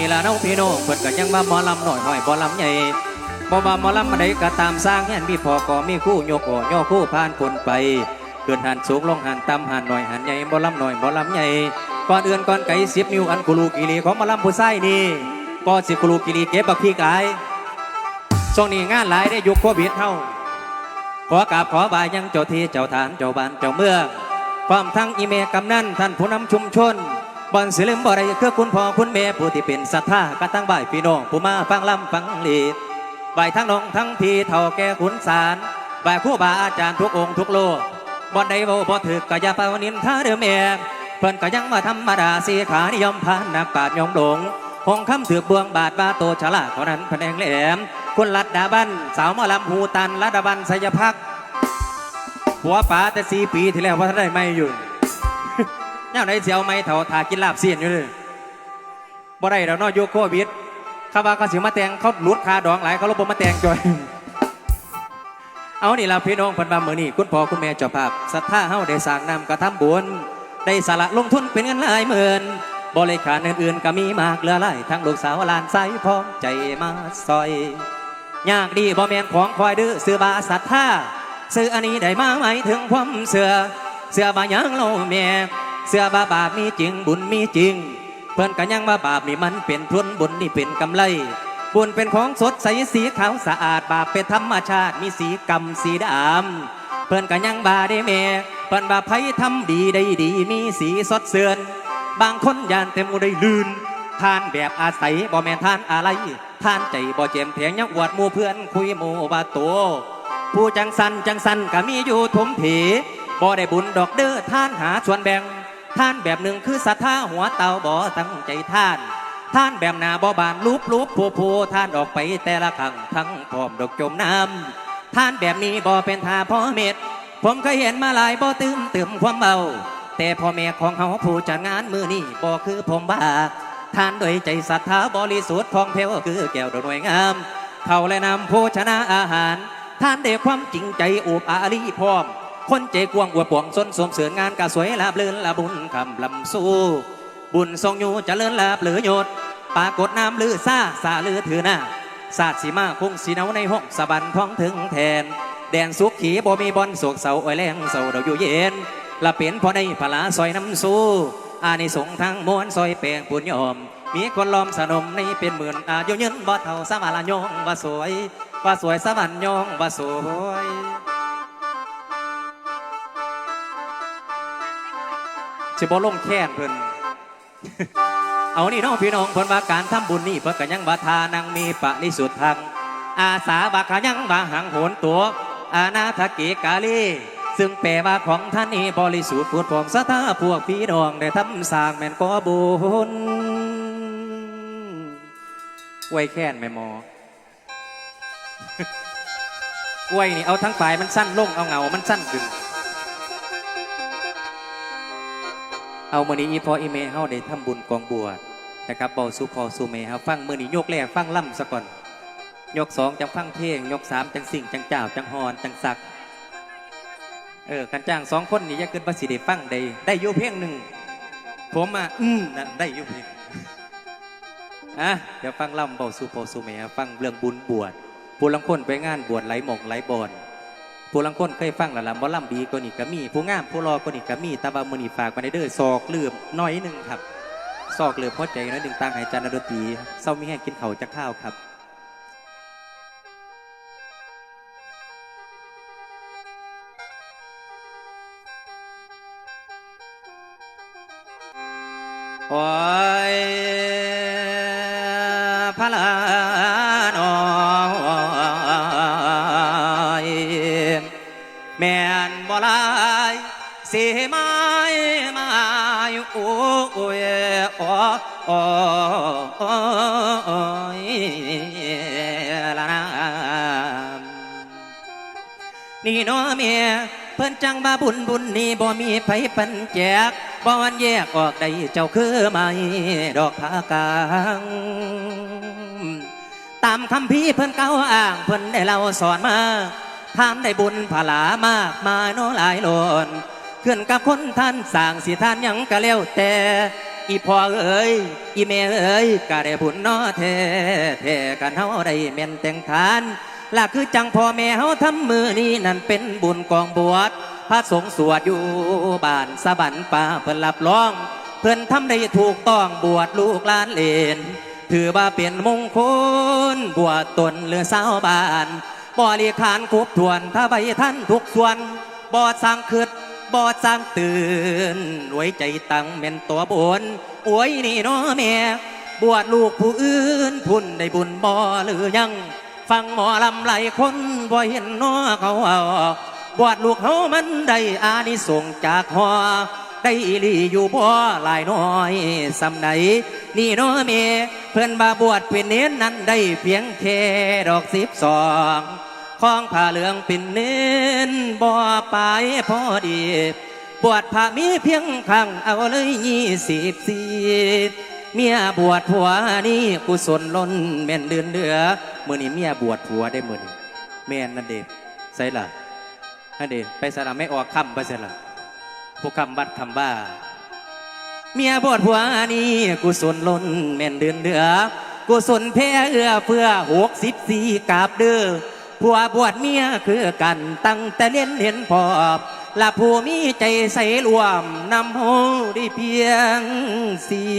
นี่ล่ะน้องพี่น้องเพิ่นก็ยังว่าหมอลำหน่อยหอยบ่ลำใหญ่บ่ว่าหมอลำมาใดก็ตามสร้างแห่นมีพอก็มีคู่โยกอ่อย่อคู่ผ่านคนไปเกินหันสูงลงหันต่ำหันหน่อยหันใหญ่บ่ลำหน่อยบ่ลำใหญ่ก่อนเอื่นก่อนไก่สิบนิ้วอันกุลูกิรีของหมอลำผู้ใส่นี่ก็สิกุลูกิรีเก็บบักพี่กายช่วงนี้งานหลายได้ยุคโควิดเฮาขอกราบขอบายยังเจ้าที่เจ้าฐานเจ้าบ้านเจ้าเมืองพร้อมทั้งอีเมกำนันท่านผู้นำชุมชน บอนสิลืมบ่ได้คือคุณพ่อคุณแม่ผู้ที่เป็นศรัทธากตั้งบ่ายพี่น้องผู้มาฟังลำฟังลีดบ่ายทั้งน้องทั้งพี่เท่าแก่ขุนสารบ่ายครู่บาอาจารย์ทุกองค์ทุกโลกบ่อนใดเว้าบ่ถึกก็อย่าปานินท่าเดิมแม่เพิ่นก็ยังมาธรรมดาสีขานิยมผ่านนักปราชญ์ยมหลงหงคำถือบวงบาทบาโตฉลาดเท่านั้นแผนงแหลมคุณลัดดาบันสาวมอลำหูตันลัดดาบันสยพักหัวป๋าแต่สีปีที่แล้วว่าท่านได้ไม่อยู่ ย่าไหนเสียวไม่เท่าทากินลาบเสียนอยู่เลยบ่ได้แล้วเนาะโยโควิดเขาว่าเขาสิมาแตงเขาหลุดคาดองหลายเขาลบมาแตงจอย เอานี่ล่ะพี่น้องเพันบามือนี่คุณพ่อคุณแม่เจ้าภาพศรัทธาเฮาได้สร้างนำกระทำบุญได้สละลงทุนเป็นเงินหลายหมื่นบริการอื่นๆก็มีมากเหลือหลายทั้งลูกสาวหลานไส้พร้อมใจมาซอยยากดีบ่แมนของคอยดื้อซื้อบาศรัทธาซื้ออันนี้ได้มาหมายถึงความเสือเสือบาหยังโลแม่ เสื้อบาบาปมีจริงบุญมีจริง เพิ่อนก็ยังว่าบาปนี่มันเป็นทุนบุญนี่เป็นกำไร บุญเป็นของสดใสสีขาวสะอาดบาปเป็นธรรมชาติมีสีกรรมสีดำเพิ่อนก็ยังบาได้แม่เพิ่อนบาไผทำดีได้ดีมีสีสดเสือน บางคนยานเต็มอุได้ลื่นทานแบบอาศัยบ่แม่นทานอะไรทานใจบ่เจียมแถงยังอวดมู่เพื่อนคุยหมู่ว่าโตผู้จังสันจังสันก็มีอยู่ทุมผีบ่ได้บุญดอกเด้อท่านหาส่วนแบ่ง ท่านแบบหนึ่งคือศรัทธาหัวเตาบ่ตั้งใจท่าน ท่านแบบหนาบ่บานลูบลูบโพโพท่านออกไปแต่ละครั้งทั้งพร้อมดอกจมน้ำท่านแบบนี้บ่เป็นท่าพ่อเม็ด ผมเคยเห็นมาหลายบ่ตื่มตื่มความเบาแต่พ่อแม่ของเขาผู้จัดงานมือนี่บ่คือผมบ้าท่านด้วยใจศรัทธาบริสุทธิ์ทองเพลวคือแก้วดอกหน่วยงาม เขาและนำโภชนาอาหาร ท่านได้ความจริงใจอุบอารีพร้อม คนใจกว้างอวดปวงสนสมเสริญงานกะสวยลาบเลื่นละบุญคำลำสู้ บุญทรงอยู่จะเจริญลาบหลือโยดปากฏน้ำลือซาสาลือถือหน้าศาสตร์สีมาคงสีเนาในห้องสะบันท้องถึงแทน แดนสุขขีบ่มีบอนสวกเสาอ้อยแรงเสาเราอยู่เย็นละเป็นพอในพลาซอยน้ำสู้อานิสงทั้งมวลซอยแปลงปุญยอม มีคนล้อมสนมในเป็นหมื่นอายุยืนบ่เท่าสมาลายงว่าสวย ว่าสวยสวรรค์ยองว่าสวย สิบ่ลงแค้นเพิ่นเอานี่น้องพี่น้องเพิ่นว่าการทำบุญนี่เพิ่นก็ยังบาทานังมีปะนิสุทธังอาสาบาขยังบาหังโหนตัว อานาทกิกาลีซึ่งแปลว่าของท่านนี้บริสุทธิ์ผุดผ่องสถาพวกพี่น้องได้ทำสร้างแม่นก็บุญไว้แค้นแม่หมอกล้วยนี่เอาทั้งปลายมันสั้นลงเอาเงา มันสั้นขึ้น เอามือนี้อีพออีเมเฮาได้ทำบุญกองบวชนะครับเบาสู่พอสู่เมเฮาฟังมือนี้ยกแรกฟังล่ำซะก่อน ยกสองจังฟังเพลง ยกสามจังสิ่งจังเจ้าจังฮอนจังสักเออกันจ้างสองคนนี่อยังเกินภาษีได้ฟังได้ได้ยู่เพลงหนึ่งผมอะอืมนั่นได้อยู่เพลงอะเดี๋ยวฟังล่ำเบาสู่พอสู่เมเฮาฟังเรื่องบุญบวชผู้ลังคนไปงานบวชไหลหมกไหลบอน ผู้ลังคนเคยฟังและลำบ่ล่ำดีก็นี่ก็มี ผู้งามผู้รอก็นี่ก็มีต่ว่ามือนี่ฝากมาในเด้อซอกเลืมน้อยหนึ่งครับ ซอกเหลือบพอใจน้อยหนึ่งต่างหายจานดนตรีเศร้ามีแห้งกินเขาจะข้าวครับโอ้ยพระลา โอ้ยอ้โอ้ยละนะนี่น้อเมียเพิ่นจังบาบุญบุญนี่บ่มีไผปันแจกบ่วันแยกออกได้เจ้าคือไม่ดอกผากาง ตามคำพี่เพิ่นเก้าอ้างเพิ่นได้เล่าสอนมาทานได้บุญผลามากมาโนหลายหลน ขึ้นกับคนท่านสร้างสิท่านยังก็แล้วแต่อีพ่อเอ้ยอีแม่เอ้ยก็ได้บุญเนอแท้แท้กันเฮาได้แม่นแต่งทานล่ะคือจังพ่อแม่เฮาทำมือนี้นั่นเป็นบุญกองบวชพระสงฆ์สวดอยู่บ้านสะบันป่าเพิ่นรับรอง เพิ่นทำได้ถูกต้องบวชลูกหลานเลนถือว่าเป็นมงคลบวชตนเรือสาวบ้านบริขารครบถ้วนถ้าใบท่านทุกส่วนบอดสร้างคืด บอดสร้างตื่นไว้ใจตั้งเม่นตัวบนอ้ยนี่น้อแม่บวชลูกผู้อื่นพุ่นได้บุญบ่หรือยัง ฟังหมอลำไหลคนบ่เห็นน้อเขาเอาบวชลูกเขามันได้อานิสงจากหอได้อีลีอยู่บ่หลายน้อยสำไหนนี่น้อเมเพื่อนบาบวชเป็นเน้นนั้นได้เพียงแค่ดอกสิบสอง ของผ้าเหลืองเป็นเน้นบ่ไปพอดีบวชพระมีเพียงครั้งเอาเลยยี่สิบสี่เมียบวชผัวนี่กุศลล้นแม่นเดือนเดือมื่อนี้เมียบวชผัวได้มื่อนี้แม่นนั่นเด็ใส่ละนั่นเด็ไปสระไม่ออกคำไปเสร็จละผู้คำบัดคำบ้า เมียบวชผัวนี่กุศลล้นแม่นเดือนเดือกุศลแพ้เอื้อเพื่อหกสิบสี่กาบเด้อ ผัวบวชเมียคือกันตั้งแต่เล่นเห็นพอบละผู้มีใจใส่รวมนำโฮได้เพียงสี่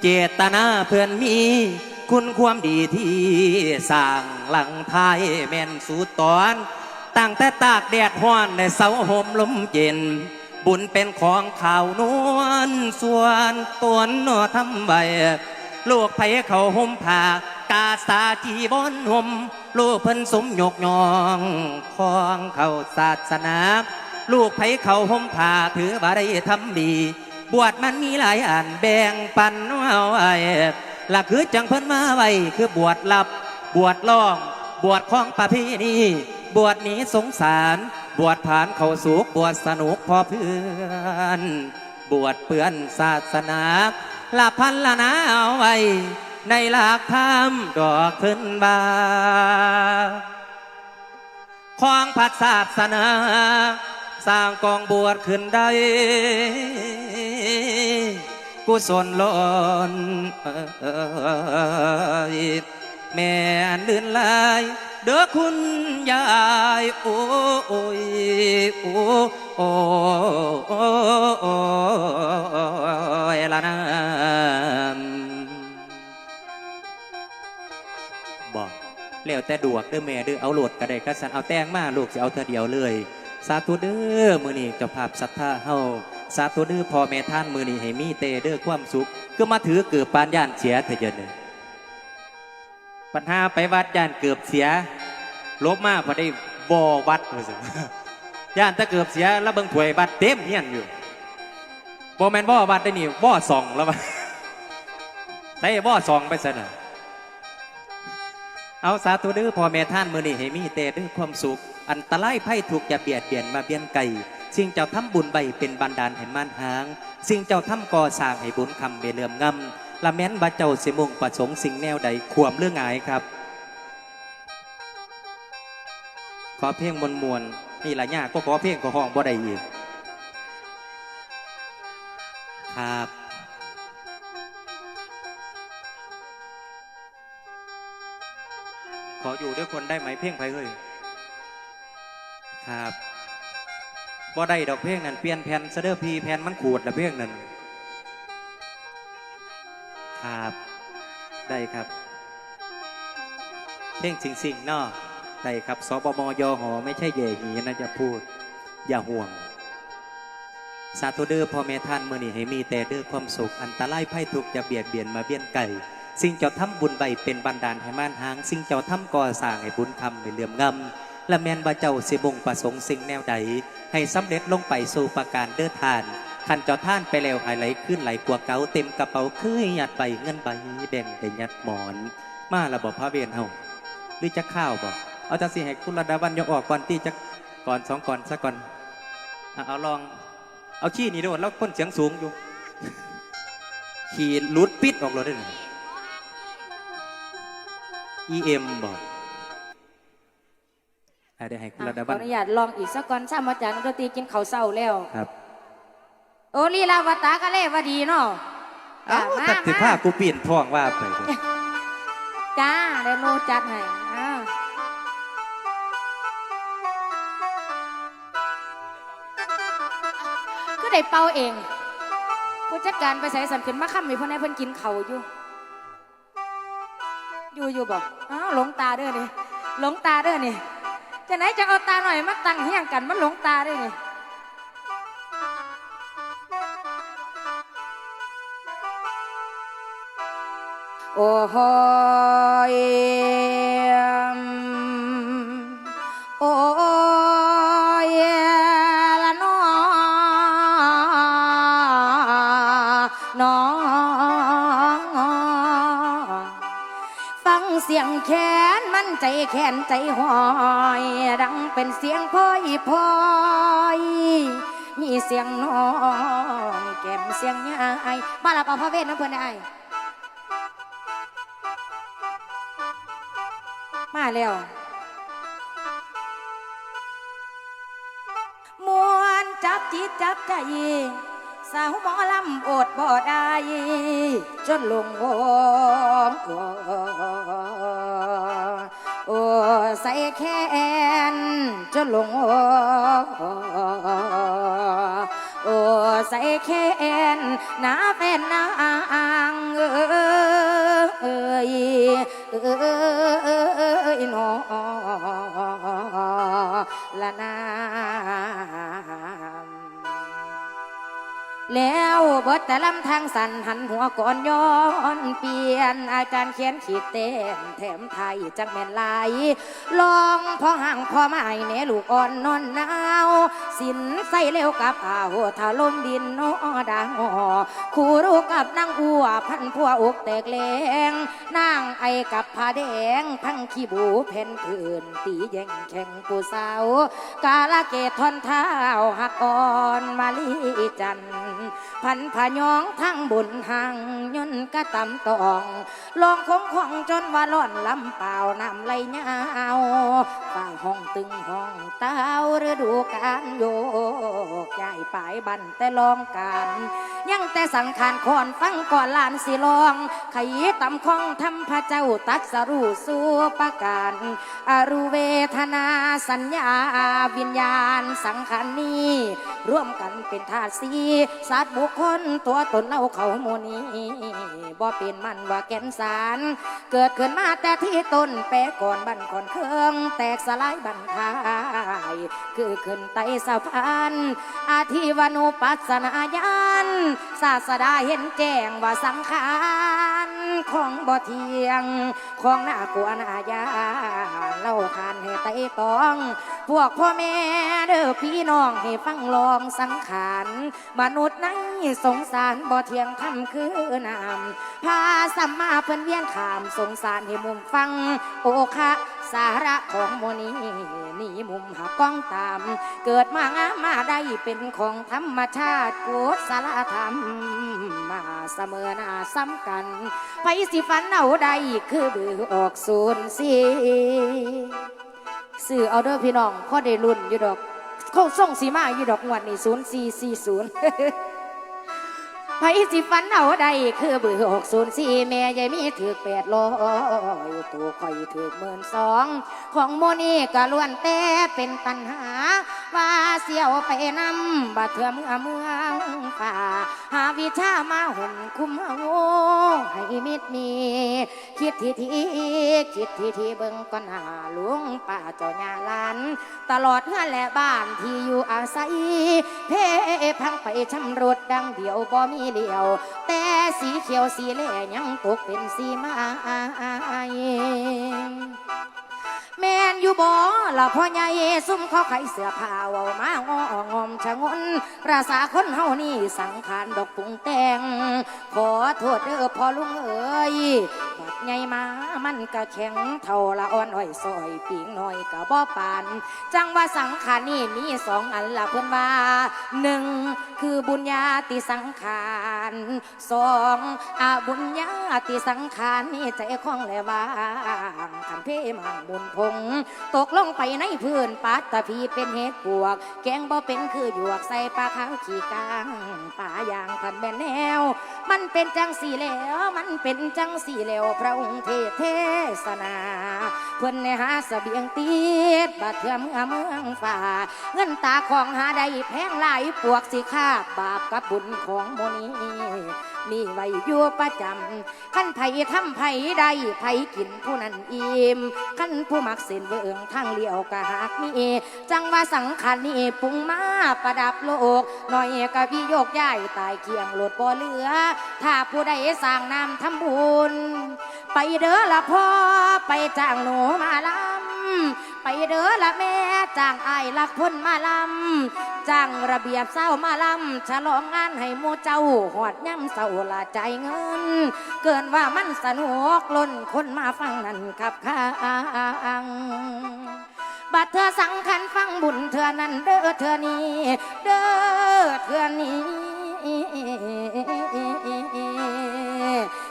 เจตนาเพื่อนมี คุณความดีที่สร้างหลังไทยแม่นสูตอนตั้งแต่ตากแดดห้อนในเสาห่มลมเย็น บุญเป็นของข่าวนวลส่วนตัวนนอทำใบลูกไผเขาห่มผ้า กาสาจีบอนห่มลูกเพิ่นสมยกยองของเขาศาสนา ลูกไผเขาห่มผ้าถือว่าได้ทำดี บวชมันมีหลายอันแบ่งปันเอาไว้ละคือจังเพิ่นมาไว้คือบวชลับ บวชล่อง บวชของประเพณีบวชหนีสงสาร บวชผ่านเขาสุขบวชสนุกพอเพื่อนบวชเปื้อนศาสนาละพันละนาเอาไว้ ในหลักธรรมดอกขึ้นบาของพัดศาสนา สร้างกองบวชขึ้นได้ กุศลล้นเอ่ยแม่นลื่นลายเด้อคุณยาย โอ้ยโอ้โอ้ แล้วแต่ดวกเด้อแม่เด้อเอาโหลดก็ได้ก็สันเอาแตงมาลูกจะเอาเธอเดียวเลย สาธุเด้อมือนี้เจ้าภาพศรัทธาเฮาสาธุเด้อพ่อแม่ท่านมือนี้ให้มีเตเด้อความสุขก็มาถือเกือบปานย่านเสียเถอะเจนเลยปัญหาไปวัดย่านเกือบเสียลบมาพอได้บ่วัดเลยสิย่านถ้าเกือบเสียแล้วเบิ่งถวยบัดเต็มเฮียนอยู่บ่แมนบ่วัดได้นี่บ่สองแล้ววะได้บ่สองไปซะน่ะ เอาสาธุเด้อพ่อแม่ท่านมือนี้ให้มีแต่ด้วยความสุข อันตรายไพ่ถูกอย่าเบียดเบียนมาเบียนไก่สิ่งเจ้าทำบุญใบเป็นบันดาลให้มันหาง สิ่งเจ้าทำก่อสร้างให้บุญคำเบเลื่อมงำละแม้นบาเจ้าสิมุงประสงค์สิ่งแนวใดขวมเรื่องอายครับ ขอเพลงมวลมวลๆนี่ละยากก็ขอเพลงก็ห้องบ่ได้อีกครับ ขออยู่ด้วยคนได้ไหมเพลงไผเฮ้ยครับบ่ได้ดอกเพลงนั่นเปลี่ยนแผ่นเสเดอร์พีแผ่นมันขูดละเพลงนั่นครับได้ครับ เพลงสิงสิงๆเนาะได้ครับสปมยหอไม่ใช่เย่หีนะจะพูด อย่าห่วง สาธุเด้อพ่อแม่ท่านมือนี้ให้มีแต่เด้อความสุข อันตรายไพ่ทุกจะเบียดเบียนมาเบียนไก่ สิ่งเจ้าทำบุญใบเป็นบันดาลให้ม่านหาง สิ่งเจ้าทำก่อสร้างให้บุญคำในเหลื่อมงำและแมนบ่าเจ้าสิบงประสงค์สิ่งแนวใด ให้สำเร็จลงไปสู่ประการเด้อทานขันเจ้าท่านไปแล้วหายไหลขึ้นไหลกว่าเก่าเต็มกระเป๋าคือหยัดใบเงินใบแบ่งแต่ยัดหมอน มาระบบพระเวียนเฮาหรือจะข้าวบ่เอาจะสิให้คุณระดาวันยกออกก่อนที่จะก่อนสองก่อนซะก่อนเอาลองเอาขี้นี่โดนแล้วคนเสียงสูงอยู่ ขี่ลุดปิดออกเลยได้เลย EM บอกอะเดี๋ยวให้คุณระดาขอวันอนุญาตลองอีกสักก่อนช่ามอาจารย์ดนตรีกินข้าวเศร้าแล้ว ครับโอลีลาวตาก็เล่ว่าดีเนาะเอ้าจ้ะตัดสิผ้ากูเปลี่ยนท้องว่าไปเถอะจ้าเดี๋ยวโนจัดให้อ่าก็ได้เป่าเอง ผู้จัดการไปใส่สันขึ้นมาค่ำมีเพ่นให้เพิ่นกินเขาวอยู่ อยู่อยู่บอกอ้าวหลงตาเด้อนี่หลงตาเด้อนี่จะไหนจะเอาตาหน่อยมาตั้งเฮียงกันมันหลงตาเด้อนี่โอ้โห เสียงแขนมันใจแขนใจหอย ดังเป็นเสียงพ่อยพอยมีเสียงน้องแก้มเสียงยายมาละเป่าพระเวทน้ำเพื่อนได้มาแล้วมวนจับจิตจับใจสาวหมอลำอดบ่ได้จนลงโอโอ้ ใส่แขนจะลงโอโอ้ใส่แขนหน้าแฟนนางเอ้ยเอ้ยน้อละนาง แล้วเบิดแต่ลำทางสันหันหัวก่อนย้อนเปลี่ยน อาการเขียนขีดเต้นแถมไทยจังแม่นลายลองพอห่างพอไม่เนลูกอ่อนนอนหนาว สินใส่เร็วกับอาหัวถาลมดินโนดางอคู่รู้กับนางอัวพันพัวอกแตกแรงนางไอกับผ้าแดงพังขี้บูเพนผื่นตีแย่งแข่งผู้สาว กาลเกตทอนเท้าหักอ่อนมาลีจันทร์พันผายองทั้งบุญหังยนกะตำตอง ลองคงของจนว่าล่อนลำเปล่านำไหลยาว ฝ่าห้องตึงห้องเต้าฤดูการโยกใหญ่ปลายบันแต่ลองการ ยังแต่สังขารคอนฟังก่อนลานสิลองขยี้ตำของทำพระเจ้าตัดสรู้สู่ประการอรูเวทนาสัญญาวิญญาณสังขารนี้ร่วมกันเป็นธาตุสีสัตว์บุคคลตัวตนเอาเขาโมนีบ่เป็นมันว่าแก่นสาร เกิดขึ้นมาแต่ที่ต้นแปก่อนบันก่อนเครื่ องแตกสลายบันทายคือขึ้นไตสะพานอาทิวานุปัสสนาญาณศาสดาเห็นแจ้งว่าสังขารของบ่เทียง ของน่ากลัวน่ายาเล่าทานให้ไตตอง พวกพ่อแม่เด้อพี่น้องให้ฟังลองสังขารมนุษย์ในสงสารบ่เทียงทำคือนามพาสัมมาเพิ่นเวียนขามสงสารให้มุมฟัง โอคะ สาระของโมนีนี่มุมหักก้องตาม เกิดมางามาได้เป็นของธรรมชาติโกศสารธรรม มาเสมอหน้าซ้ำกันไผสิฟันเอาได้คือบือออกศูนย์สีสื่อเอาเด้อพี่น้องพ่อได้รุ่นอยู่ดอกเขาส่งสีมาอยู่ดอกงวดนี่ศูนย์สี่สี่ศูนย์ ไผสิฟันเอาได้คือเบือหกศูนย์สี่แม่ยายมีถือแปดร้อยตัวข่อยถือหมื่นสองของโมนี่ก็ล้วนแต่เป็นปัญหา ว่าเสียวไปนำบัดเถื่อเมื่อเมืองป่า หาวิชามาหุ่นคุ้มเอาให้มิดมี คิดทีทีคิดทีทีเบิ่งก่อนาลวงป่าเจ้าญาลานตลอดเฮือนและบ้านที่อยู่อาศัย เพพังไปชำรุดดังเดียวบ่มีเดียว แต่สีเขียวสีเหล่ยังตกเป็นสีไม้แม่นอยู่บ่ละพ่อใหญ่ซุ่มข้อไข่เสื้อผ้าเว้ามางองอมชะงนราษาคนเฮานี่สังขารดอกปุงแตงขอโทษเด้อพ่อลุงเอ๋ยไงมามันก็แข็งเท่าละอ่อนอ้อยซอยปิงน้อยก็บ่ปาน จังว่าสังขารนี่มีสองอันละเพื่อนว่าหนึ่งคือบุญญาติสังขารสองอาบุญญาติสังขารมีใจของและวางขันเพ่มังบุญพง ตกลงไปในพื้นปัตตพีเป็นเห็ดปวก แกงบ่เป็นคือหยวกใส่ปลาขาวขี่กลางป่าอย่างพันแม่แนว มันเป็นจังสี่แล้ว มันเป็นจังสี่แล้วพระองค์เทศเทศนาเพื่อนในหาเสบียงติดบาดเทือเมืองเมืองฝ่า เงินตาของหาได้แพงหลายปวกสิค่าบาปกับบุญของโมนีมีไว้อยู่ประจำขั้นไผทำไผได้ไผกินผู้นั้นอิ่มขั้นผู้มักเส้นเบืองทางเลี้ยวกะหากมีจังว่าสังขารนี่ปรุงมาประดับโลกหน่อยกะพี่โยกย้ายตายเคียงโหลดบ่เหลือ ถ้าผู้ใดสร้างน้ำทำบุญ ไปเด้อละพ่อไปจ้างหนูมาลำไปเด้อละแม่จ้างไอ้ลักพ้นมาลำจ้างระเบียบเศร้ามาลำฉลองงานให้หมู่เจ้าหอดย่ำเศร้าละใจเงิน เกินว่ามันสนุกล้นคนมาฟังนั่นกับข้างบัดเธอสังคันฟังบุญเธอนั้นเด้อเธอนี้เด้อเธอนี้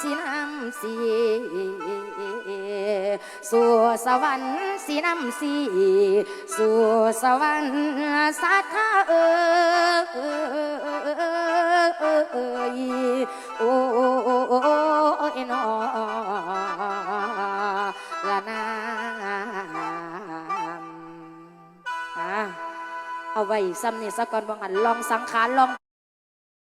สีน้ำสีสู่สวรรค์สีน้ำสีสู่สวรรค์สัทธาเอ่ยโอ้ยนอละนามเอาไว้ซ้ำนี่สะก่อนบางอันลองสังขารลอง